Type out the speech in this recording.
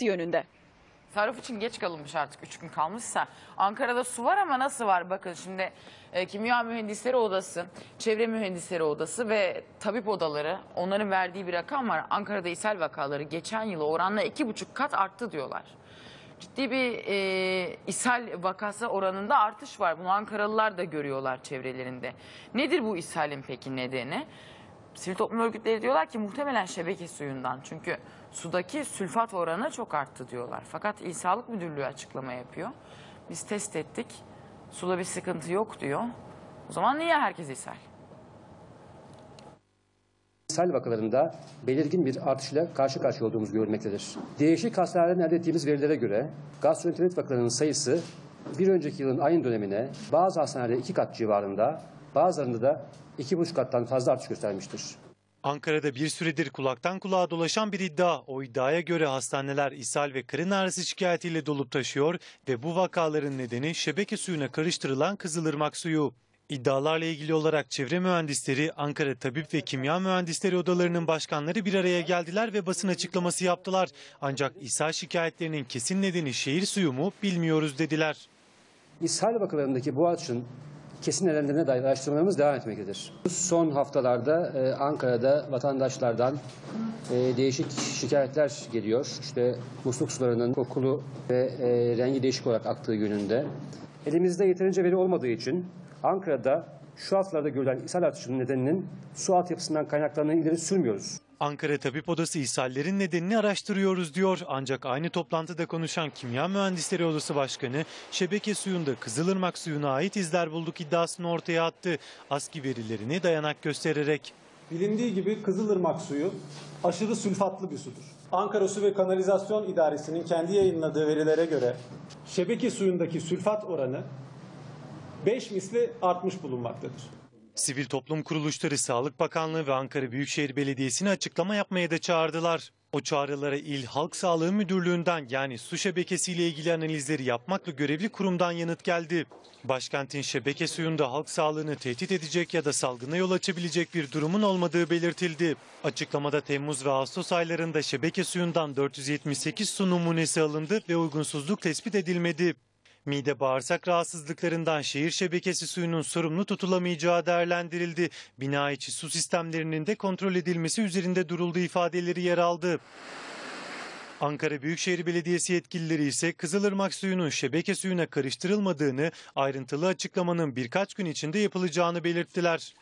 yönünde. Tasarruf için geç kalınmış artık 3 gün kalmışsa. Ankara'da su var ama nasıl var? Bakın şimdi e, Kimya Mühendisleri Odası, Çevre Mühendisleri Odası ve tabip odaları onların verdiği bir rakam var. Ankara'da ishal vakaları geçen yıla oranla 2,5 kat arttı diyorlar. Ciddi bir e, ishal vakası oranında artış var. Bunu Ankaralılar da görüyorlar çevrelerinde. Nedir bu ishalin peki nedeni? Sivil toplum örgütleri diyorlar ki muhtemelen şebeke suyundan. Çünkü sudaki sülfat oranı çok arttı diyorlar. Fakat İl Sağlık Müdürlüğü açıklama yapıyor. Biz test ettik. Suda bir sıkıntı yok diyor. O zaman niye herkes ishal? ishal vakalarında belirgin bir artışla karşı karşıya olduğumuz görülmektedir. Değişik hastanelerden elde ettiğimiz verilere göre gastroenterit vakalarının sayısı bir önceki yılın aynı dönemine bazı hastanelerde iki kat civarında, bazılarında da iki buçuk kattan fazla artış göstermiştir. Ankara'da bir süredir kulaktan kulağa dolaşan bir iddia. O iddiaya göre hastaneler ishal ve karın ağrısı şikayetiyle dolup taşıyor ve bu vakaların nedeni şebeke suyuna karıştırılan Kızılırmak suyu. İddialarla ilgili olarak çevre mühendisleri, Ankara Tabip ve Kimya Mühendisleri odalarının başkanları bir araya geldiler ve basın açıklaması yaptılar. Ancak ishal şikayetlerinin kesin nedeni şehir suyu mu bilmiyoruz dediler. İshal vakalarındaki bu artışın kesin nedenlerine dair araştırmalarımız devam etmektedir. Son haftalarda e, Ankara'da vatandaşlardan e, değişik şikayetler geliyor. İşte musluk sularının kokulu ve e, rengi değişik olarak aktığı yönünde. Elimizde yeterince veri olmadığı için Ankara'da şu haftalarda görülen ishal artışının nedeninin su altyapısından kaynaklandığını ileri sürmüyoruz. Ankara Tabip Odası ishallerin nedenini araştırıyoruz diyor. Ancak aynı toplantıda konuşan Kimya Mühendisleri Odası Başkanı şebeke suyunda Kızılırmak suyuna ait izler bulduk iddiasını ortaya attı. ASKİ verilerini dayanak göstererek. Bilindiği gibi Kızılırmak suyu aşırı sülfatlı bir sudur. Ankara Su ve Kanalizasyon İdaresi'nin kendi yayınladığı verilere göre şebeke suyundaki sülfat oranı 5 misli artmış bulunmaktadır. Sivil toplum kuruluşları Sağlık Bakanlığı ve Ankara Büyükşehir Belediyesi'ni açıklama yapmaya da çağırdılar. O çağrılara İl Halk Sağlığı Müdürlüğü'nden yani su şebekesiyle ilgili analizleri yapmakla görevli kurumdan yanıt geldi. Başkentin şebeke suyunda halk sağlığını tehdit edecek ya da salgına yol açabilecek bir durumun olmadığı belirtildi. Açıklamada Temmuz ve Ağustos aylarında şebeke suyundan 478 su numunesi alındı ve uygunsuzluk tespit edilmedi. Mide bağırsak rahatsızlıklarından şehir şebekesi suyunun sorumlu tutulamayacağı değerlendirildi. Bina içi su sistemlerinin de kontrol edilmesi üzerinde durulduğu ifadeleri yer aldı. Ankara Büyükşehir Belediyesi yetkilileri ise Kızılırmak suyunun şebeke suyuna karıştırılmadığını, ayrıntılı açıklamanın birkaç gün içinde yapılacağını belirttiler.